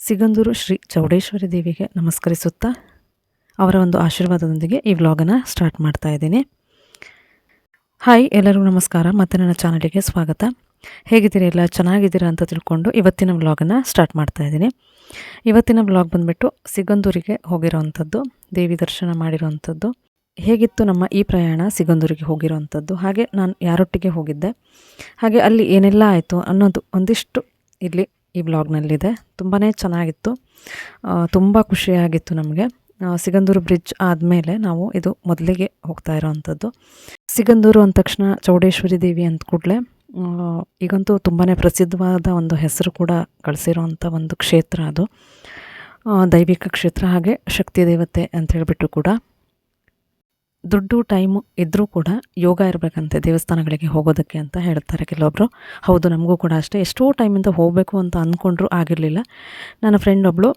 ಸಿಗಂದೂರು ಶ್ರೀ ಚೌಡೇಶ್ವರಿ ದೇವಿಗೆ ನಮಸ್ಕರಿಸುತ್ತಾ ಅವರ ಒಂದು ಆಶೀರ್ವಾದದೊಂದಿಗೆ ಈ ವ್ಲಾಗನ್ನು ಸ್ಟಾರ್ಟ್ ಮಾಡ್ತಾ ಇದ್ದೀನಿ. ಹಾಯ್, ಎಲ್ಲರಿಗೂ ನಮಸ್ಕಾರ. ಮತ್ತು ನನ್ನ ಚಾನಲಿಗೆ ಸ್ವಾಗತ. ಹೇಗಿದ್ದೀರಿ ಎಲ್ಲ? ಚೆನ್ನಾಗಿದ್ದೀರಾ ಅಂತ ತಿಳ್ಕೊಂಡು ಇವತ್ತಿನ ವ್ಲಾಗನ್ನು ಸ್ಟಾರ್ಟ್ ಮಾಡ್ತಾ ಇದ್ದೀನಿ. ಇವತ್ತಿನ ವ್ಲಾಗ್ ಬಂದುಬಿಟ್ಟು ಸಿಗಂದೂರಿಗೆ ಹೋಗಿರೋವಂಥದ್ದು ದೇವಿ ದರ್ಶನ ಮಾಡಿರೋವಂಥದ್ದು ಹೇಗಿತ್ತು ನಮ್ಮ ಈ ಪ್ರಯಾಣ ಸಿಗಂದೂರಿಗೆ ಹೋಗಿರೋವಂಥದ್ದು ಹಾಗೆ ನಾನು ಯಾರೊಟ್ಟಿಗೆ ಹೋಗಿದ್ದೆ? ಹಾಗೆ ಅಲ್ಲಿ ಏನೆಲ್ಲ ಆಯಿತು ಅನ್ನೋದು ಒಂದಿಷ್ಟು ಇಲ್ಲಿ ಈ ಬ್ಲಾಗ್ನಲ್ಲಿದೆ ತುಂಬಾ ಚೆನ್ನಾಗಿತ್ತು. ತುಂಬ ಖುಷಿಯಾಗಿತ್ತು ನಮಗೆ. ಸಿಗಂದೂರು ಬ್ರಿಡ್ಜ್ ಆದಮೇಲೆ ನಾವು ಇದು ಮೊದಲಿಗೆ ಹೋಗ್ತಾ ಇರೋವಂಥದ್ದು ಸಿಗಂದೂರು ಅಂದ ತಕ್ಷಣ ಚೌಡೇಶ್ವರಿ ದೇವಿ ಅಂತ ಕೂಡಲೇ ಈಗಂತೂ ತುಂಬಾ ಪ್ರಸಿದ್ಧವಾದ ಒಂದು ಹೆಸರು ಕೂಡ ಗಳಿಸಿರೋವಂಥ ಒಂದು ಕ್ಷೇತ್ರ ಅದು. ದೈವಿಕ ಕ್ಷೇತ್ರ ಹಾಗೆ ಶಕ್ತಿ ದೇವತೆ ಅಂತ ಹೇಳಿಬಿಟ್ಟು ಕೂಡ. ದುಡ್ಡು ಟೈಮು ಇದ್ದರೂ ಕೂಡ ಯೋಗ ಇರಬೇಕಂತೆ ದೇವಸ್ಥಾನಗಳಿಗೆ ಹೋಗೋದಕ್ಕೆ ಅಂತ ಹೇಳ್ತಾರೆ ಕೆಲವೊಬ್ಬರು ಹೌದು, ನಮಗೂ ಕೂಡ ಅಷ್ಟೇ. ಎಷ್ಟೋ ಟೈಮಿಂದ ಹೋಗಬೇಕು ಅಂತ ಅಂದ್ಕೊಂಡ್ರೂ ಆಗಿರಲಿಲ್ಲ. ನನ್ನ ಫ್ರೆಂಡ್ ಒಬ್ಬಳು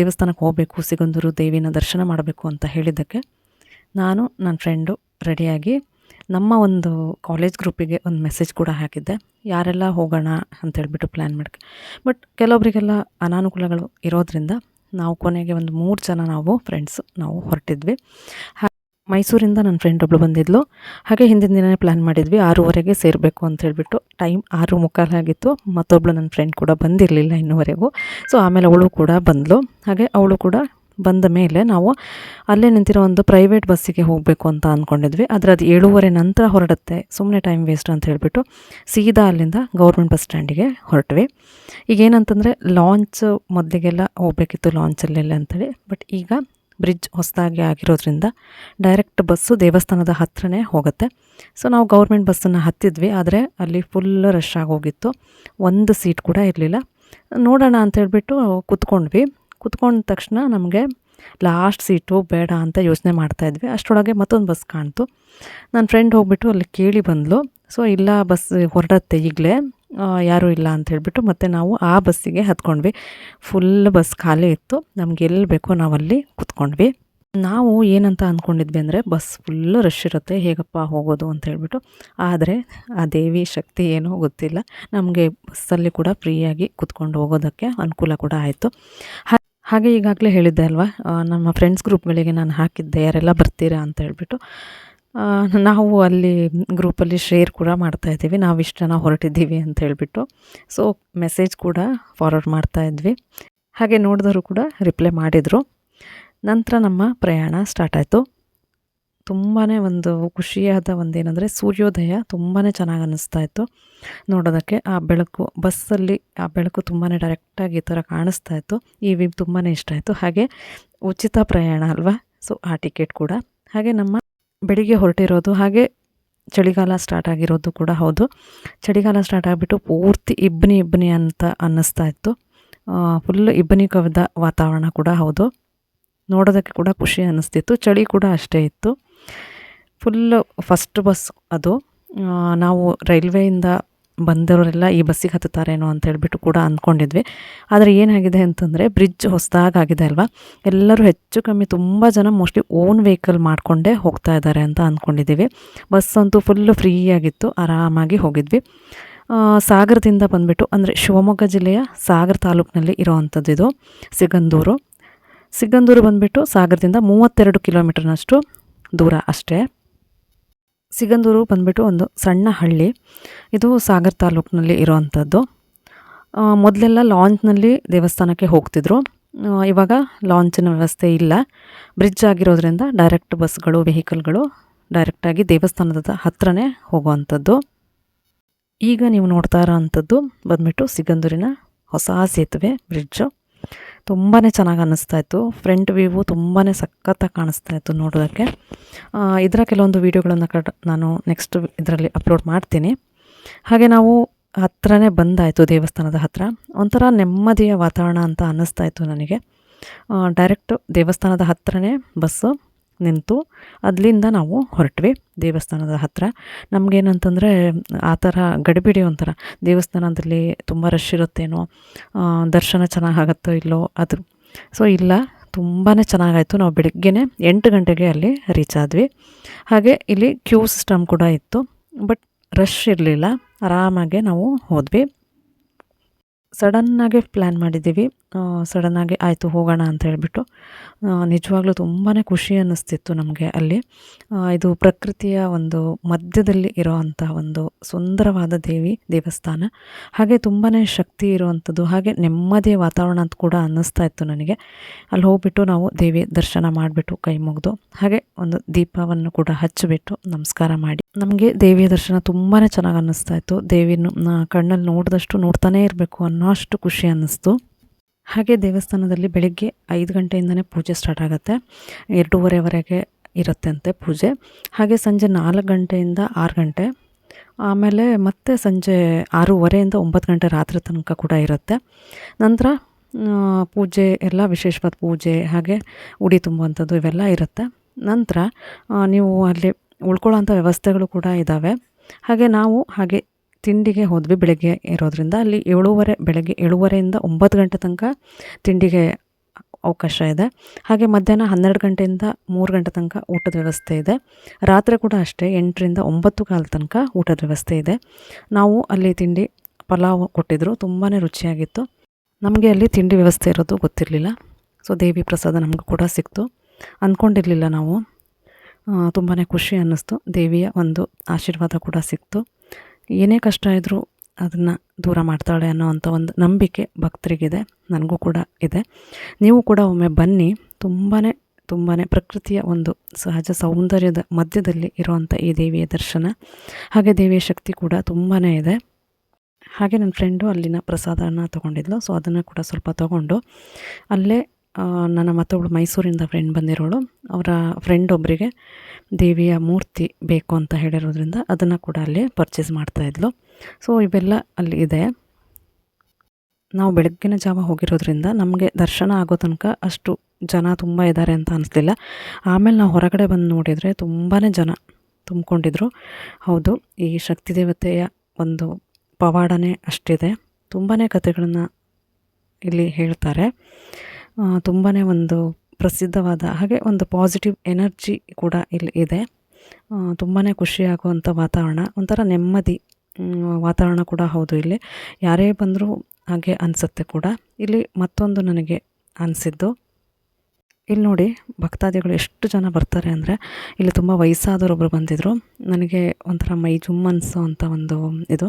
ದೇವಸ್ಥಾನಕ್ಕೆ ಹೋಗಬೇಕು, ಸಿಗಂದೂರು ದೇವಿನ ದರ್ಶನ ಮಾಡಬೇಕು ಅಂತ ಹೇಳಿದ್ದಕ್ಕೆ ನಾನು ನನ್ನ ಫ್ರೆಂಡು ರೆಡಿಯಾಗಿ ನಮ್ಮ ಒಂದು ಕಾಲೇಜ್ ಗ್ರೂಪಿಗೆ ಒಂದು ಮೆಸೇಜ್ ಕೂಡ ಹಾಕಿದ್ದೆ. ಯಾರೆಲ್ಲ ಹೋಗೋಣ ಅಂತ ಹೇಳ್ಬಿಟ್ಟು ಪ್ಲ್ಯಾನ್ ಮಾಡಿ ಬಟ್ ಕೆಲವೊಬ್ಬರಿಗೆಲ್ಲ ಅನಾನುಕೂಲಗಳು ಇರೋದ್ರಿಂದ ನಾವು ಕೊನೆಗೆ ಒಂದು ಮೂರು ಜನ ನಾವು ಫ್ರೆಂಡ್ಸು ನಾವು ಹೊರಟಿದ್ವಿ. ಮೈಸೂರಿಂದ ನನ್ನ ಫ್ರೆಂಡ್ ಒಬ್ಳು ಬಂದಿದ್ಲು. ಹಾಗೆ ಹಿಂದಿನ ದಿನನೇ ಪ್ಲ್ಯಾನ್ ಮಾಡಿದ್ವಿ, ಆರೂವರೆಗೆ ಸೇರಬೇಕು ಅಂತ ಹೇಳಿಬಿಟ್ಟು. ಟೈಮ್ ಆರು ಮುಕ್ಕಾಲಾಗಿತ್ತು ಮತ್ತೊಬ್ಳು ನನ್ನ ಫ್ರೆಂಡ್ ಕೂಡ ಬಂದಿರಲಿಲ್ಲ ಇನ್ನೂವರೆಗೂ. ಸೊ ಆಮೇಲೆ ಅವಳು ಕೂಡ ಬಂದಳು ಹಾಗೆ ಅವಳು ಕೂಡ ಬಂದ ಮೇಲೆ ನಾವು ಅಲ್ಲೇ ನಿಂತಿರೋ ಒಂದು ಪ್ರೈವೇಟ್ ಬಸ್ಸಿಗೆ ಹೋಗಬೇಕು ಅಂತ ಅಂದ್ಕೊಂಡಿದ್ವಿ ಆದರೆ ಅದು ಏಳುವರೆ ನಂತರ ಹೊರಡುತ್ತೆ. ಸುಮ್ಮನೆ ಟೈಮ್ ವೇಸ್ಟ್ ಅಂತ ಹೇಳಿಬಿಟ್ಟು ಸೀದಾ ಅಲ್ಲಿಂದ ಗೌರ್ಮೆಂಟ್ ಬಸ್ ಸ್ಟ್ಯಾಂಡಿಗೆ ಹೊರಟ್ವಿ. ಈಗ ಏನಂತಂದರೆ ಲಾಂಚ್ ಮೊದಲಿಗೆಲ್ಲ ಹೋಗಬೇಕಿತ್ತು ಲಾಂಚಲ್ಲೆಲ್ಲ ಅಂತೇಳಿ. ಬಟ್ ಈಗ ಬ್ರಿಡ್ಜ್ ಹೊಸದಾಗಿ ಆಗಿರೋದ್ರಿಂದ ಡೈರೆಕ್ಟ್ ಬಸ್ಸು ದೇವಸ್ಥಾನದ ಹತ್ತಿರನೇ ಹೋಗುತ್ತೆ. ಸೊ ನಾವು ಗೌರ್ಮೆಂಟ್ ಬಸ್ಸನ್ನು ಹತ್ತಿದ್ವಿ, ಆದರೆ ಅಲ್ಲಿ ಫುಲ್ ರಶ್ ಆಗೋಗಿತ್ತು. ಒಂದು ಸೀಟ್ ಕೂಡ ಇರಲಿಲ್ಲ. ನೋಡೋಣ ಅಂತ ಹೇಳ್ಬಿಟ್ಟು ಕುತ್ಕೊಂಡ್ವಿ. ಕುತ್ಕೊಂಡ ತಕ್ಷಣ ನಮಗೆ ಲಾಸ್ಟ್ ಸೀಟು ಬೇಡ ಅಂತ ಯೋಚನೆ ಮಾಡ್ತಾಯಿದ್ವಿ ಅಷ್ಟರೊಳಗೆ ಮತ್ತೊಂದು ಬಸ್ ಕಾಣ್ತು. ನನ್ನ ಫ್ರೆಂಡ್ ಹೋಗ್ಬಿಟ್ಟು ಅಲ್ಲಿ ಕೇಳಿ ಬಂದಳು ಸೊ ಇಲ್ಲ, ಬಸ್ ಹೊರಡತ್ತೆ ಈಗಲೇ. ಯಾರೂ ಇಲ್ಲ ಅಂತ ಹೇಳಿಬಿಟ್ಟು ಮತ್ತೆ ನಾವು ಆ ಬಸ್ಸಿಗೆ ಹತ್ಕೊಂಡ್ವಿ. ಫುಲ್ ಬಸ್ ಖಾಲಿ ಇತ್ತು. ನಮ್ಗೆ ಎಲ್ಲಿ ಬೇಕೋ ನಾವಲ್ಲಿ ಕುತ್ಕೊಂಡ್ವಿ. ನಾವು ಏನಂತ ಅಂದ್ಕೊಂಡಿದ್ವಿ ಅಂದರೆ ಬಸ್ ಫುಲ್ಲು ರಶ್ ಇರುತ್ತೆ. ಹೇಗಪ್ಪ ಹೋಗೋದು ಅಂತ ಹೇಳಿಬಿಟ್ಟು. ಆದರೆ ಆ ದೇವಿ ಶಕ್ತಿ ಏನೋ ಗೊತ್ತಿಲ್ಲ. ನಮಗೆ ಬಸ್ಸಲ್ಲಿ ಕೂಡ ಫ್ರೀಯಾಗಿ ಕುತ್ಕೊಂಡು ಹೋಗೋದಕ್ಕೆ ಅನುಕೂಲ ಕೂಡ ಆಯಿತು. ಹಾಗೆ ಈಗಾಗಲೇ ಹೇಳಿದ್ದೆ ಅಲ್ವಾ? ನಮ್ಮ ಫ್ರೆಂಡ್ಸ್ ಗ್ರೂಪ್ಗಳಿಗೆ ನಾನು ಹಾಕಿದ್ದೆ. ಯಾರೆಲ್ಲ ಬರ್ತೀರಾ ಅಂತ ಹೇಳ್ಬಿಟ್ಟು. ನಾವು ಅಲ್ಲಿ ಗ್ರೂಪಲ್ಲಿ ಶೇರ್ ಕೂಡ ಮಾಡ್ತಾ ಇದ್ದೀವಿ. ನಾವು ಇಷ್ಟು ಜನ ಹೊರಟಿದ್ದೀವಿ ಅಂತ ಹೇಳಿಬಿಟ್ಟು. ಸೊ ಮೆಸೇಜ್ ಕೂಡ ಫಾರ್ವರ್ಡ್ ಮಾಡ್ತಾ ಇದ್ವಿ. ಹಾಗೆ ನೋಡಿದವರು ಕೂಡ ರಿಪ್ಲೈ ಮಾಡಿದರು. ನಂತರ ನಮ್ಮ ಪ್ರಯಾಣ ಸ್ಟಾರ್ಟ್ ಆಯಿತು. ತುಂಬಾ ಒಂದು ಖುಷಿಯಾದ ಒಂದೇನೆಂದರೆ ಸೂರ್ಯೋದಯ ತುಂಬಾ ಚೆನ್ನಾಗಿ ಅನ್ನಿಸ್ತಾ ಇತ್ತು. ನೋಡೋದಕ್ಕೆ ಆ ಬೆಳಕು ಬಸ್ಸಲ್ಲಿ ಆ ಬೆಳಕು ತುಂಬಾ ಡೈರೆಕ್ಟಾಗಿ ಈ ಥರ ಕಾಣಿಸ್ತಾ ಇತ್ತು. ಈ ವ್ಯೂ ತುಂಬಾ ಇಷ್ಟ ಆಯಿತು. ಹಾಗೆ ಉಚಿತ ಪ್ರಯಾಣ ಅಲ್ವಾ? ಸೊ ಆ ಟಿಕೆಟ್ ಕೂಡ. ಹಾಗೆ ನಮ್ಮ ಬೆಳಿಗ್ಗೆ ಹೊರಟಿರೋದು, ಹಾಗೆ ಚಳಿಗಾಲ ಸ್ಟಾರ್ಟ್ ಆಗಿರೋದು ಕೂಡ ಹೌದು. ಚಳಿಗಾಲ ಸ್ಟಾರ್ಟ್ ಆಗಿಬಿಟ್ಟು ಪೂರ್ತಿ ಇಬ್ಬನಿ ಇಬ್ಬನಿ ಅಂತ ಅನ್ನಿಸ್ತಾ ಇತ್ತು. ಫುಲ್ ಇಬ್ಬನಿ ಕವಿದ ವಾತಾವರಣ ಕೂಡ ಹೌದು. ನೋಡೋದಕ್ಕೆ ಕೂಡ ಖುಷಿ ಅನ್ನಿಸ್ತಿತ್ತು. ಚಳಿ ಕೂಡ ಅಷ್ಟೇ ಇತ್ತು. ಫುಲ್ಲು ಫಸ್ಟ್ ಬಸ್ ಅದು. ನಾವು ರೈಲ್ವೆಯಿಂದ ಬಂದವರೆಲ್ಲ ಈ ಬಸ್ಸಿಗೆ ಹತ್ತುತ್ತಾರೇನೋ ಅಂತ ಹೇಳ್ಬಿಟ್ಟು ಕೂಡ ಅಂದ್ಕೊಂಡಿದ್ವಿ. ಆದರೆ ಏನಾಗಿದೆ ಅಂತಂದರೆ ಬ್ರಿಡ್ಜ್ ಹೊಸದಾಗಿ ಆಗಿದೆ ಅಲ್ವಾ? ಎಲ್ಲರೂ ಹೆಚ್ಚು ಕಮ್ಮಿ ತುಂಬ ಜನ ಮೋಸ್ಟ್ಲಿ ಓನ್ ವೆಹಿಕಲ್ ಮಾಡಿಕೊಂಡೇ ಹೋಗ್ತಾ ಇದ್ದಾರೆ ಅಂತ ಅಂದ್ಕೊಂಡಿದ್ದೀವಿ. ಬಸ್ ಅಂತೂ ಫುಲ್ಲು ಫ್ರೀಯಾಗಿತ್ತು ಆರಾಮಾಗಿ ಹೋಗಿದ್ವಿ. ಸಾಗರದಿಂದ ಬಂದುಬಿಟ್ಟು ಅಂದರೆ ಶಿವಮೊಗ್ಗ ಜಿಲ್ಲೆಯ ಸಾಗರ ತಾಲೂಕಿನಲ್ಲಿ ಇರೋವಂಥದ್ದು ಇದು, ಸಿಗಂದೂರು. ಸಿಗಂದೂರು ಬಂದುಬಿಟ್ಟು ಸಾಗರದಿಂದ ಮೂವತ್ತೆರಡು ಕಿಲೋಮೀಟರ್ನಷ್ಟು ದೂರ ಅಷ್ಟೇ. ಸಿಗಂದೂರು ಬಂದುಬಿಟ್ಟು ಒಂದು ಸಣ್ಣ ಹಳ್ಳಿ. ಇದು ಸಾಗರ್ ತಾಲೂಕಿನಲ್ಲಿ ಇರೋವಂಥದ್ದು. ಮೊದಲೆಲ್ಲ ಲಾಂಚ್ನಲ್ಲಿ ದೇವಸ್ಥಾನಕ್ಕೆ ಹೋಗ್ತಿದ್ರು. ಇವಾಗ ಲಾಂಚಿನ ವ್ಯವಸ್ಥೆ ಇಲ್ಲ. ಬ್ರಿಡ್ಜ್ ಆಗಿರೋದ್ರಿಂದ ಡೈರೆಕ್ಟ್ ಬಸ್ಗಳು, ವೆಹಿಕಲ್ಗಳು ಡೈರೆಕ್ಟಾಗಿ ದೇವಸ್ಥಾನದ ಹತ್ರನೇ ಹೋಗುವಂಥದ್ದು. ಈಗ ನೀವು ನೋಡ್ತಾ ಇರೋವಂಥದ್ದು ಬಂದ್ಬಿಟ್ಟು ಸಿಗಂದೂರಿನ ಹೊಸ ಸೇತುವೆ ಬ್ರಿಡ್ಜು. ತುಂಬಾ ಚೆನ್ನಾಗಿ ಅನ್ನಿಸ್ತಾ ಇತ್ತು. ಫ್ರಂಟ್ ವ್ಯೂವು ತುಂಬಾ ಸಖತ್ತಾಗಿ ಕಾಣಿಸ್ತಾ ಇತ್ತು ನೋಡೋದಕ್ಕೆ. ಇದರ ಕೆಲವೊಂದು ವೀಡಿಯೋಗಳನ್ನು ಕಟ್ ನಾನು ನೆಕ್ಸ್ಟ್ ಇದರಲ್ಲಿ ಅಪ್ಲೋಡ್ ಮಾಡ್ತೀನಿ. ಹಾಗೆ ನಾವು ಹತ್ರನೇ ಬಂದಾಯಿತು ದೇವಸ್ಥಾನದ ಹತ್ರ. ಒಂಥರ ನೆಮ್ಮದಿಯ ವಾತಾವರಣ ಅಂತ ಅನ್ನಿಸ್ತಾ ಇತ್ತು ನನಗೆ. ಡೈರೆಕ್ಟ್ ದೇವಸ್ಥಾನದ ಹತ್ರನೇ ಬಸ್ಸು ನಿಂತು ಅಲ್ಲಿಂದ ನಾವು ಹೊರಟ್ವಿ. ದೇವಸ್ಥಾನದ ಹತ್ತಿರ ನಮಗೇನಂತಂದರೆ ಆ ಥರ ಗಡಿಬಿಡಿ ಒಂಥರ. ದೇವಸ್ಥಾನದಲ್ಲಿ ತುಂಬ ರಶ್ ಇರುತ್ತೇನೋ ದರ್ಶನ ಚೆನ್ನಾಗಿ ಆಗುತ್ತೋ ಇಲ್ಲೋ ಅದು. ಸೊ ಇಲ್ಲ ತುಂಬಾ ಚೆನ್ನಾಗಾಯಿತು. ನಾವು ಬೆಳಗ್ಗೆನೇ ಎಂಟು ಗಂಟೆಗೆ ಅಲ್ಲಿ ರೀಚ್ ಆದ್ವಿ. ಹಾಗೆ ಇಲ್ಲಿ ಕ್ಯೂ ಸಿಸ್ಟಮ್ ಕೂಡ ಇತ್ತು ಬಟ್ ರಶ್ ಇರಲಿಲ್ಲ. ಆರಾಮಾಗೆ ನಾವು ಹೋದ್ವಿ. ಸಡನ್ನಾಗೆ ಪ್ಲ್ಯಾನ್ ಮಾಡಿದ್ದೀವಿ. ಸಡನ್ನಾಗಿ ಆಯಿತು, ಹೋಗೋಣ ಅಂತ ಹೇಳಿಬಿಟ್ಟು ನಿಜವಾಗ್ಲೂ ತುಂಬಾ ಖುಷಿ ಅನ್ನಿಸ್ತಿತ್ತು ನಮಗೆ ಅಲ್ಲಿ. ಇದು ಪ್ರಕೃತಿಯ ಒಂದು ಮಧ್ಯದಲ್ಲಿ ಇರೋವಂಥ ಒಂದು ಸುಂದರವಾದ ದೇವಿ ದೇವಸ್ಥಾನ. ಹಾಗೆ ತುಂಬಾ ಶಕ್ತಿ ಇರುವಂಥದ್ದು ಹಾಗೆ ನೆಮ್ಮದಿಯ ವಾತಾವರಣ ಅಂತ ಕೂಡ ಅನ್ನಿಸ್ತಾ ಇತ್ತು ನನಗೆ. ಅಲ್ಲಿ ಹೋಗ್ಬಿಟ್ಟು ನಾವು ದೇವಿ ದರ್ಶನ ಮಾಡಿಬಿಟ್ಟು ಕೈ ಮುಗಿದು, ಹಾಗೆ ಒಂದು ದೀಪವನ್ನು ಕೂಡ ಹಚ್ಚಿಬಿಟ್ಟು ನಮಸ್ಕಾರ ಮಾಡಿ. ನಮಗೆ ದೇವಿಯ ದರ್ಶನ ತುಂಬಾ ಚೆನ್ನಾಗಿ ಅನ್ನಿಸ್ತಾ ಇತ್ತು. ದೇವಿನ ಕಣ್ಣಲ್ಲಿ ನೋಡಿದಷ್ಟು ನೋಡ್ತಾನೇ ಇರಬೇಕು ಅನ್ನೋ ಅಷ್ಟು ಖುಷಿ ಅನ್ನಿಸ್ತು. ಹಾಗೆ ದೇವಸ್ಥಾನದಲ್ಲಿ ಬೆಳಗ್ಗೆ ಐದು ಗಂಟೆಯಿಂದನೇ ಪೂಜೆ ಸ್ಟಾರ್ಟ್ ಆಗುತ್ತೆ. ಎರಡೂವರೆವರೆಗೆ ಇರುತ್ತೆ ಅಂತೆ ಪೂಜೆ. ಹಾಗೆ ಸಂಜೆ ನಾಲ್ಕು ಗಂಟೆಯಿಂದ ಆರು ಗಂಟೆ. ಆಮೇಲೆ ಮತ್ತೆ ಸಂಜೆ ಆರೂವರೆಯಿಂದ ಒಂಬತ್ತು ಗಂಟೆ ರಾತ್ರಿ ತನಕ ಕೂಡ ಇರುತ್ತೆ. ನಂತರ ಪೂಜೆ, ಎಲ್ಲ ವಿಶೇಷವಾದ ಪೂಜೆ, ಹಾಗೆ ಉಡಿ ತುಂಬುವಂಥದ್ದು ಇವೆಲ್ಲ ಇರುತ್ತೆ. ನಂತರ ನೀವು ಅಲ್ಲಿ ಉಳ್ಕೊಳ್ಳೋಂಥ ವ್ಯವಸ್ಥೆಗಳು ಕೂಡ ಇದ್ದಾವೆ. ಹಾಗೆ ನಾವು ಹಾಗೆ ತಿಂಡಿಗೆ ಹೋದ್ವಿ ಬೆಳಗ್ಗೆ ಇರೋದ್ರಿಂದ. ಅಲ್ಲಿ ಏಳುವರೆ, ಬೆಳಗ್ಗೆ ಏಳುವರೆಯಿಂದ ಒಂಬತ್ತು ಗಂಟೆ ತನಕ ತಿಂಡಿಗೆ ಅವಕಾಶ ಇದೆ. ಹಾಗೆ ಮಧ್ಯಾಹ್ನ ಹನ್ನೆರಡು ಗಂಟೆಯಿಂದ ಮೂರು ಗಂಟೆ ತನಕ ಊಟದ ವ್ಯವಸ್ಥೆ ಇದೆ. ರಾತ್ರಿ ಕೂಡ ಅಷ್ಟೇ, ಎಂಟರಿಂದ ಒಂಬತ್ತು ಕಾಲ ತನಕ ಊಟದ ವ್ಯವಸ್ಥೆ ಇದೆ. ನಾವು ಅಲ್ಲಿ ತಿಂಡಿ, ಪಲಾವ್ ಕೊಟ್ಟಿದ್ದರು ತುಂಬಾ ರುಚಿಯಾಗಿತ್ತು. ನಮಗೆ ಅಲ್ಲಿ ತಿಂಡಿ ವ್ಯವಸ್ಥೆ ಇರೋದು ಗೊತ್ತಿರಲಿಲ್ಲ. ಸೊ ದೇವಿ ಪ್ರಸಾದ ನಮಗೂ ಕೂಡ ಸಿಕ್ತು. ಅಂದ್ಕೊಂಡಿರಲಿಲ್ಲ ನಾವು. ತುಂಬಾ ಖುಷಿ ಅನ್ನಿಸ್ತು. ದೇವಿಯ ಒಂದು ಆಶೀರ್ವಾದ ಕೂಡ ಸಿಕ್ತು. ಏನೇ ಕಷ್ಟ ಇದ್ದರೂ ಅದನ್ನು ದೂರ ಮಾಡ್ತಾಳೆ ಅನ್ನೋವಂಥ ಒಂದು ನಂಬಿಕೆ ಭಕ್ತರಿಗಿದೆ, ನನಗೂ ಕೂಡ ಇದೆ. ನೀವು ಕೂಡ ಒಮ್ಮೆ ಬನ್ನಿ ತುಂಬಾ ತುಂಬಾ ಪ್ರಕೃತಿಯ ಒಂದು ಸಹಜ ಸೌಂದರ್ಯದ ಮಧ್ಯದಲ್ಲಿ ಇರುವಂಥ ಈ ದೇವಿಯ ದರ್ಶನ. ಹಾಗೆ ದೇವಿಯ ಶಕ್ತಿ ಕೂಡ ತುಂಬಾ ಇದೆ. ಹಾಗೆ ನನ್ನ ಫ್ರೆಂಡು ಅಲ್ಲಿನ ಪ್ರಸಾದನ ತೊಗೊಂಡಿದ್ಲು ಸೊ ಅದನ್ನು ಕೂಡ ಸ್ವಲ್ಪ ತೊಗೊಂಡು, ಅಲ್ಲೇ ನನ್ನ ಮತ್ತೊಬ್ಳು ಮೈಸೂರಿಂದ ಫ್ರೆಂಡ್ ಬಂದಿರೋಳು. ಅವರ ಫ್ರೆಂಡ್ ಒಬ್ಬರಿಗೆ ದೇವಿಯ ಮೂರ್ತಿ ಬೇಕು ಅಂತ ಹೇಳಿರೋದ್ರಿಂದ ಅದನ್ನು ಕೂಡ ಅಲ್ಲಿ ಪರ್ಚೇಸ್ ಮಾಡ್ತಾಯಿದ್ಲು ಸೊ ಇವೆಲ್ಲ ಅಲ್ಲಿ ಇದೆ. ನಾವು ಬೆಳಗ್ಗಿನ ಜಾವ ಹೋಗಿರೋದ್ರಿಂದ ನಮಗೆ ದರ್ಶನ ಆಗೋ ತನಕ ಅಷ್ಟು ಜನ ತುಂಬ ಇದ್ದಾರೆ ಅಂತ ಅನಿಸ್ಲಿಲ್ಲ. ಆಮೇಲೆ ನಾವು ಹೊರಗಡೆ ಬಂದು ನೋಡಿದರೆ ತುಂಬಾ ಜನ ತುಂಬಿಕೊಂಡಿದ್ರು. ಹೌದು, ಈ ಶಕ್ತಿ ದೇವತೆಯ ಒಂದು ಪವಾಡನೇ ಅಷ್ಟಿದೆ. ತುಂಬಾ ಕಥೆಗಳನ್ನು ಇಲ್ಲಿ ಹೇಳ್ತಾರೆ. ತುಂಬಾ ಒಂದು ಪ್ರಸಿದ್ಧವಾದ ಹಾಗೆ ಒಂದು ಪಾಸಿಟಿವ್ ಎನರ್ಜಿ ಕೂಡ ಇಲ್ಲಿ ಇದೆ. ತುಂಬಾ ಖುಷಿಯಾಗುವಂಥ ವಾತಾವರಣ, ಒಂಥರ ನೆಮ್ಮದಿ ವಾತಾವರಣ ಕೂಡ ಹೌದು ಇಲ್ಲಿ. ಯಾರೇ ಬಂದರೂ ಹಾಗೆ ಅನಿಸುತ್ತೆ ಕೂಡ. ಇಲ್ಲಿ ಮತ್ತೊಂದು ನನಗೆ ಅನಿಸಿದ್ದು, ಇಲ್ಲಿ ನೋಡಿ ಭಕ್ತಾದಿಗಳು ಎಷ್ಟು ಜನ ಬರ್ತಾರೆ ಅಂದರೆ ಇಲ್ಲಿ ತುಂಬ ವಯಸ್ಸಾದವರೊಬ್ಬರು ಬಂದಿದ್ದರು ನನಗೆ ಒಂಥರ ಮೈ ಜುಮ್ ಅಂತ ಒಂದು ಇದು.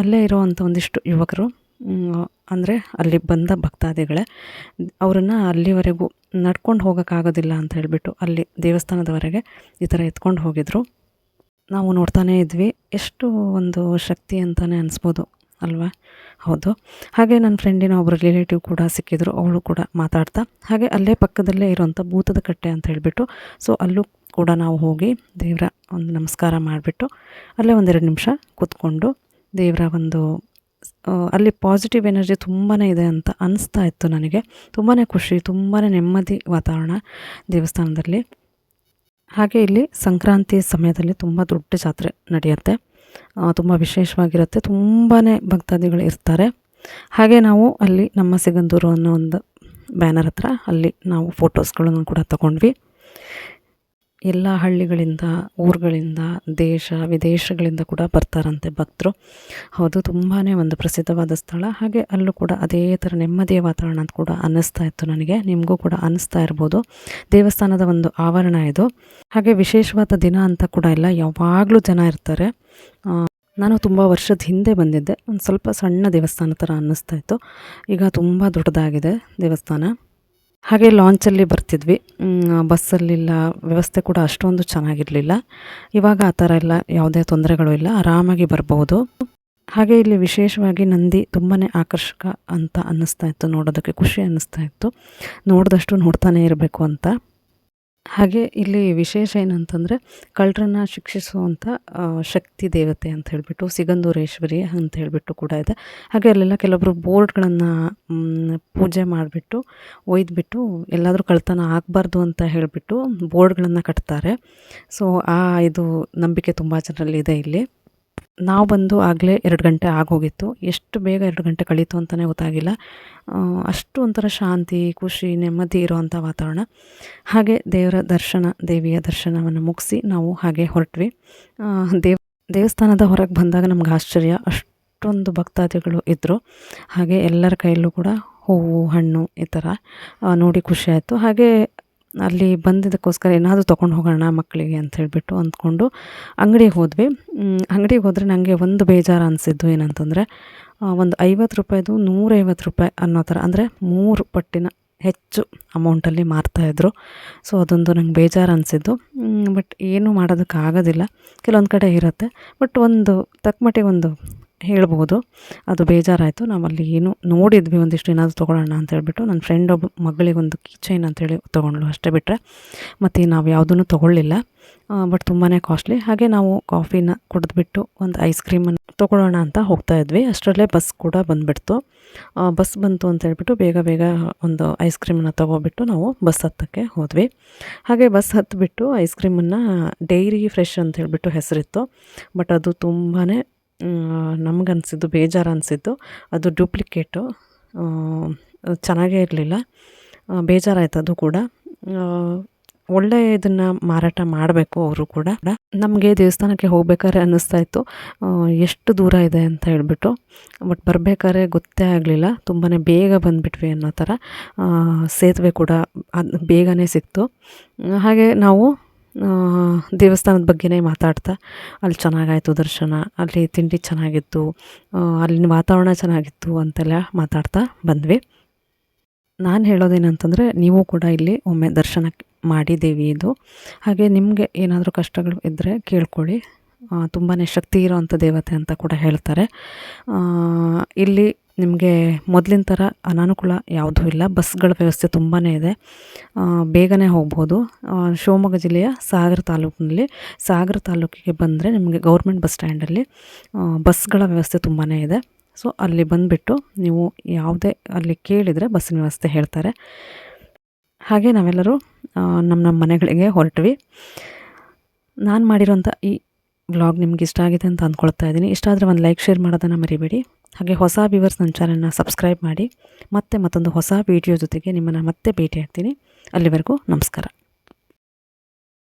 ಅಲ್ಲೇ ಇರೋವಂಥ ಒಂದಿಷ್ಟು ಯುವಕರು ಅಂದರೆ ಅಲ್ಲಿ ಬಂದ ಭಕ್ತಾದಿಗಳೇ, ಅವರನ್ನು ಅಲ್ಲಿವರೆಗೂ ನಡ್ಕೊಂಡು ಹೋಗೋಕ್ಕಾಗೋದಿಲ್ಲ ಅಂತ ಹೇಳಿಬಿಟ್ಟು ಅಲ್ಲಿ ದೇವಸ್ಥಾನದವರೆಗೆ ಈ ಥರ ಎತ್ಕೊಂಡು ಹೋಗಿದ್ರು. ನಾವು ನೋಡ್ತಾನೇ ಇದ್ವಿ. ಎಷ್ಟು ಒಂದು ಶಕ್ತಿ ಅಂತಲೇ ಅನಿಸ್ಬೋದು ಅಲ್ವಾ? ಹೌದು. ಹಾಗೆ ನನ್ನ ಫ್ರೆಂಡಿನ ಒಬ್ಬರು ರಿಲೇಟಿವ್ ಕೂಡ ಸಿಕ್ಕಿದ್ರು. ಅವಳು ಕೂಡ ಮಾತಾಡ್ತಾ, ಹಾಗೆ ಅಲ್ಲೇ ಪಕ್ಕದಲ್ಲೇ ಇರೋಂಥ ಭೂತದ ಕಟ್ಟೆ ಅಂತ ಹೇಳಿಬಿಟ್ಟು, ಸೊ ಅಲ್ಲೂ ಕೂಡ ನಾವು ಹೋಗಿ ದೇವರ ಒಂದು ನಮಸ್ಕಾರ ಮಾಡಿಬಿಟ್ಟು, ಅಲ್ಲೇ ಒಂದೆರಡು ನಿಮಿಷ ಕೂತ್ಕೊಂಡು ದೇವರ ಒಂದು ಅಲ್ಲಿ ಪಾಸಿಟಿವ್ ಎನರ್ಜಿ ತುಂಬಾ ಇದೆ ಅಂತ ಅನಿಸ್ತಾ ಇತ್ತು ನನಗೆ. ತುಂಬಾ ಖುಷಿ ತುಂಬಾ ನೆಮ್ಮದಿ ವಾತಾವರಣ ದೇವಸ್ಥಾನದಲ್ಲಿ. ಹಾಗೆ ಇಲ್ಲಿ ಸಂಕ್ರಾಂತಿ ಸಮಯದಲ್ಲಿ ತುಂಬ ದೊಡ್ಡ ಜಾತ್ರೆ ನಡೆಯುತ್ತೆ. ತುಂಬ ವಿಶೇಷವಾಗಿರುತ್ತೆ. ತುಂಬಾ ಭಕ್ತಾದಿಗಳು ಇರ್ತಾರೆ. ಹಾಗೆ ನಾವು ಅಲ್ಲಿ ನಮ್ಮ ಸಿಗಂದೂರು ಅನ್ನೋ ಒಂದು ಬ್ಯಾನರ್ ಹತ್ರ ಅಲ್ಲಿ ನಾವು ಫೋಟೋಸ್ಗಳನ್ನು ಕೂಡ ತಗೊಂಡ್ವಿ. ಎಲ್ಲ ಹಳ್ಳಿಗಳಿಂದ, ಊರುಗಳಿಂದ, ದೇಶ, ವಿದೇಶಗಳಿಂದ ಕೂಡ ಬರ್ತಾರಂತೆ ಭಕ್ತರು. ಹೌದು ತುಂಬಾ ಒಂದು ಪ್ರಸಿದ್ಧವಾದ ಸ್ಥಳ. ಹಾಗೆ ಅಲ್ಲೂ ಕೂಡ ಅದೇ ಥರ ನೆಮ್ಮದಿಯ ವಾತಾವರಣ ಅಂತ ಕೂಡ ಅನ್ನಿಸ್ತಾ ಇತ್ತು ನನಗೆ. ನಿಮಗೂ ಕೂಡ ಅನ್ನಿಸ್ತಾ ಇರ್ಬೋದು. ದೇವಸ್ಥಾನದ ಒಂದು ಆವರಣ ಇದು. ಹಾಗೆ ವಿಶೇಷವಾದ ದಿನ ಅಂತ ಕೂಡ ಇಲ್ಲ, ಯಾವಾಗಲೂ ಜನ ಇರ್ತಾರೆ. ನಾನು ತುಂಬ ವರ್ಷದ ಹಿಂದೆ ಬಂದಿದ್ದೆ. ಒಂದು ಸ್ವಲ್ಪ ಸಣ್ಣ ದೇವಸ್ಥಾನ ಥರ ಅನ್ನಿಸ್ತಾ ಇತ್ತು. ಈಗ ತುಂಬ ದೊಡ್ಡದಾಗಿದೆ ದೇವಸ್ಥಾನ. ಹಾಗೆ ಲಾಂಚಲ್ಲಿ ಬರ್ತಿದ್ವಿ. ಬಸ್ಸಲ್ಲಿಲ್ಲ, ವ್ಯವಸ್ಥೆ ಕೂಡ ಅಷ್ಟೊಂದು ಚೆನ್ನಾಗಿರಲಿಲ್ಲ. ಇವಾಗ ಆ ಥರ ಎಲ್ಲ ಯಾವುದೇ ತೊಂದರೆಗಳು ಇಲ್ಲ, ಆರಾಮಾಗಿ ಬರ್ಬೋದು. ಹಾಗೆ ಇಲ್ಲಿ ವಿಶೇಷವಾಗಿ ನಂದಿ ತುಂಬಾ ಆಕರ್ಷಕ ಅಂತ ಅನ್ನಿಸ್ತಾ ಇತ್ತು, ನೋಡೋದಕ್ಕೆ ಖುಷಿ ಅನ್ನಿಸ್ತಾ ಇತ್ತು. ನೋಡಿದಷ್ಟು ನೋಡ್ತಾನೆ ಇರಬೇಕು ಅಂತ. ಹಾಗೆ ಇಲ್ಲಿ ವಿಶೇಷ ಏನಂತಂದರೆ ಕಳ್ಳರನ್ನ ಶಿಕ್ಷಿಸುವಂಥ ಆ, ಶಕ್ತಿ ದೇವತೆ ಅಂತ ಹೇಳಿಬಿಟ್ಟು ಸಿಗಂಧೂರೇಶ್ವರಿ ಅಂತ ಹೇಳಿಬಿಟ್ಟು ಕೂಡ ಇದೆ. ಹಾಗೆ ಅಲ್ಲೆಲ್ಲ ಕೆಲವೊಬ್ಬರು ಬೋರ್ಡ್ಗಳನ್ನು ಪೂಜೆ ಮಾಡಿಬಿಟ್ಟು ಒಯ್ದುಬಿಟ್ಟು ಎಲ್ಲಾದರೂ ಕಳ್ತನ ಆಗಬಾರ್ದು ಅಂತ ಹೇಳಿಬಿಟ್ಟು ಬೋರ್ಡ್ಗಳನ್ನು ಕಟ್ತಾರೆ. ಸೊ ಆ ಇದು ನಂಬಿಕೆ ತುಂಬ ಜನರಲ್ಲಿ ಇದೆ ಇಲ್ಲಿ. ನಾವು ಬಂದು ಆಗಲೇ ಎರಡು ಗಂಟೆ ಆಗೋಗಿತ್ತು. ಎಷ್ಟು ಬೇಗ ಎರಡು ಗಂಟೆ ಕಳೀತು ಅಂತಲೇ ಗೊತ್ತಾಗಿಲ್ಲ. ಅಷ್ಟು ಒಂಥರ ಶಾಂತಿ, ಖುಷಿ, ನೆಮ್ಮದಿ ಇರುವಂಥ ವಾತಾವರಣ. ಹಾಗೆ ದೇವರ ದರ್ಶನ, ದೇವಿಯ ದರ್ಶನವನ್ನು ಮುಗಿಸಿ ನಾವು ಹಾಗೆ ಹೊರಟ್ವಿ. ದೇವ ದೇವ್, ದೇವಸ್ಥಾನದ ಹೊರಗೆ ಬಂದಾಗ ನಮ್ಗೆ ಆಶ್ಚರ್ಯ. ಅಷ್ಟೊಂದು ಭಕ್ತಾದಿಗಳು ಇದ್ದರು ಹಾಗೆ ಎಲ್ಲರ ಕೈಯಲ್ಲೂ ಕೂಡ ಹೂವು, ಹಣ್ಣು ಈ ಥರ ನೋಡಿ ಖುಷಿ ಆಯಿತು. ಹಾಗೆ ಅಲ್ಲಿ ಬಂದಿದ್ದಕ್ಕೋಸ್ಕರ ಏನಾದರೂ ತೊಗೊಂಡು ಹೋಗೋಣ ಮಕ್ಕಳಿಗೆ ಅಂತ ಹೇಳಿಬಿಟ್ಟು ಅಂದ್ಕೊಂಡು ಅಂಗಡಿಗೆ ಹೋದ್ವಿ. ಅಂಗಡಿಗೆ ಹೋದರೆ ನನಗೆ ಒಂದು ಬೇಜಾರು ಅನಿಸಿದ್ದು ಏನಂತಂದರೆ ಒಂದು ಐವತ್ತು ರೂಪಾಯಿದು ನೂರೈವತ್ತು ರೂಪಾಯಿ ಅನ್ನೋ ಥರ, ಅಂದರೆ ಮೂರು ಪಟ್ಟಿನ ಹೆಚ್ಚು ಅಮೌಂಟಲ್ಲಿ ಮಾರ್ತಾಯಿದ್ರು ಸೊ, ಅದೊಂದು ನಂಗೆ ಬೇಜಾರು ಅನಿಸಿದ್ದು. ಬಟ್ ಏನೂ ಮಾಡೋದಕ್ಕಾಗೋದಿಲ್ಲ. ಕೆಲವೊಂದು ಕಡೆ ಇರುತ್ತೆ. ಬಟ್ ಒಂದು ತಕ್ಕಮಟ್ಟಿಗೆ ಒಂದು ಹೇಳ್ಬೋದು. ಅದು ಬೇಜಾರಾಯಿತು. ನಾವಲ್ಲಿ ಏನು ನೋಡಿದ್ವಿ ಒಂದಿಷ್ಟು ಏನಾದರೂ ತೊಗೊಳ್ಳೋಣ ಅಂತ ಹೇಳ್ಬಿಟ್ಟು ನನ್ನ ಫ್ರೆಂಡ್ ಒಬ್ಬ ಮಗಳಿಗೊಂದು ಕೀ ಚೈನ್ ಅಂತೇಳಿ ತೊಗೊಂಡ್ಳು ಅಷ್ಟೇ ಬಿಟ್ಟರೆ ಮತ್ತು ನಾವು ಯಾವುದನ್ನು ತೊಗೊಳ್ಳಿಲ್ಲ. ಬಟ್ ತುಂಬಾ ಕಾಸ್ಟ್ಲಿ ಹಾಗೆ ನಾವು ಕಾಫಿನ ಕುಡಿದ್ಬಿಟ್ಟು ಒಂದು ಐಸ್ ಕ್ರೀಮನ್ನು ತೊಗೊಳ್ಳೋಣ ಅಂತ ಹೋಗ್ತಾ ಇದ್ವಿ. ಅಷ್ಟರಲ್ಲೇ ಬಸ್ ಕೂಡ ಬಂದುಬಿಡ್ತು. ಬಸ್ ಬಂತು ಅಂತ ಹೇಳ್ಬಿಟ್ಟು ಬೇಗ ಬೇಗ ಒಂದು ಐಸ್ ಕ್ರೀಮನ್ನು ತೊಗೊಬಿಟ್ಟು ನಾವು ಬಸ್ ಹತ್ತಕ್ಕೆ ಹೋದ್ವಿ. ಹಾಗೆ ಬಸ್ ಹತ್ತಿಬಿಟ್ಟು ಐಸ್ ಕ್ರೀಮನ್ನು ಡೈರಿ ಫ್ರೆಶ್ ಅಂತ ಹೇಳಿಬಿಟ್ಟು ಹೆಸರಿತ್ತು. ಬಟ್ ಅದು ತುಂಬಾ ನಮಗನ್ಸಿದ್ದು ಬೇಜಾರು ಅನಿಸಿದ್ದು ಅದು ಡೂಪ್ಲಿಕೇಟು. ಚೆನ್ನಾಗೇ ಇರಲಿಲ್ಲ. ಬೇಜಾರಾಯ್ತು ಅದು ಕೂಡ. ಒಳ್ಳೆಯ ಒಳ್ಳೆ ಇದನ್ನು ಮಾರಾಟ ಮಾಡಬೇಕು ಅವರು ಕೂಡ. ನಮಗೆ ದೇವಸ್ಥಾನಕ್ಕೆ ಹೋಗ್ಬೇಕಾದ್ರೆ ಅನ್ನಿಸ್ತಾ ಇತ್ತು ಎಷ್ಟು ದೂರ ಇದೆ ಅಂತ ಹೇಳ್ಬಿಟ್ಟು. ಬಟ್ ಬರಬೇಕಾದ್ರೆ ಗೊತ್ತೇ ಆಗಲಿಲ್ಲ. ತುಂಬಾ ಬೇಗ ಬಂದುಬಿಟ್ವಿ ಅನ್ನೋ ಥರ ಸೇತುವೆ ಕೂಡ ಅದು ಬೇಗನೆ ಸಿಕ್ತು. ಹಾಗೆ ನಾವು ದೇವಸ್ಥಾನದ ಬಗ್ಗೆನೇ ಮಾತಾಡ್ತಾ, ಅಲ್ಲಿ ಚೆನ್ನಾಗಾಯಿತು ದರ್ಶನ, ಅಲ್ಲಿ ತಿಂಡಿ ಚೆನ್ನಾಗಿತ್ತು ಅಲ್ಲಿನ ವಾತಾವರಣ ಚೆನ್ನಾಗಿತ್ತು ಅಂತೆಲ್ಲ ಮಾತಾಡ್ತಾ ಬಂದ್ವಿ. ನಾನು ಹೇಳೋದೇನಂತಂದರೆ, ನೀವು ಕೂಡ ಇಲ್ಲಿ ಒಮ್ಮೆ ದರ್ಶನ ಮಾಡಿ ದೇವಿದು ಹಾಗೆ ನಿಮಗೆ ಏನಾದರೂ ಕಷ್ಟಗಳು ಇದ್ದರೆ ಕೇಳ್ಕೊಳ್ಳಿ. ತುಂಬಾ ಶಕ್ತಿ ಇರೋವಂಥ ದೇವತೆ ಅಂತ ಕೂಡ ಹೇಳ್ತಾರೆ. ಇಲ್ಲಿ ನಿಮಗೆ ಮೊದಲಿನ ಥರ ಅನಾನುಕೂಲ ಯಾವುದೂ ಇಲ್ಲ. ಬಸ್ಗಳ ವ್ಯವಸ್ಥೆ ತುಂಬಾ ಇದೆ. ಬೇಗನೆ ಹೋಗ್ಬೋದು. ಶಿವಮೊಗ್ಗ ಜಿಲ್ಲೆಯ ಸಾಗರ ತಾಲೂಕಿನಲ್ಲಿ. ಸಾಗರ ತಾಲೂಕಿಗೆ ಬಂದರೆ ನಿಮಗೆ ಗೌರ್ಮೆಂಟ್ ಬಸ್ ಸ್ಟ್ಯಾಂಡಲ್ಲಿ ಬಸ್ಗಳ ವ್ಯವಸ್ಥೆ ತುಂಬಾ ಇದೆ. ಸೊ, ಅಲ್ಲಿ ಬಂದುಬಿಟ್ಟು ನೀವು ಯಾವುದೇ, ಅಲ್ಲಿ ಕೇಳಿದರೆ ಬಸ್ಸಿನ ವ್ಯವಸ್ಥೆ ಹೇಳ್ತಾರೆ. ಹಾಗೆ ನಾವೆಲ್ಲರೂ ನಮ್ಮ ನಮ್ಮ ಮನೆಗಳಿಗೆ ಹೊರಟ್ವಿ. ನಾನು ಮಾಡಿರೋಂಥ ಈ ವ್ಲಾಗ್ ನಿಮ್ಗೆ ಇಷ್ಟ ಆಗಿದೆ ಅಂತ ಅಂದ್ಕೊಳ್ತಾ ಇದ್ದೀನಿ. ಇಷ್ಟ ಆದರೆ ಒಂದು ಲೈಕ್ ಶೇರ್ ಮಾಡೋದನ್ನು ಮರಿಬೇಡಿ. ಹಾಗೆ ಹೊಸ ವ್ಯೂವರ್ಸ್ ನನ್ನ ಚಾನಲ್ನ ಸಬ್ಸ್ಕ್ರೈಬ್ ಮಾಡಿ. ಮತ್ತೆ ಮತ್ತೊಂದು ಹೊಸ ವೀಡಿಯೋ ಜೊತೆಗೆ ನಿಮ್ಮನ್ನು ಮತ್ತೆ ಭೇಟಿ ಆಗ್ತೀನಿ. ಅಲ್ಲಿವರೆಗೂ ನಮಸ್ಕಾರ.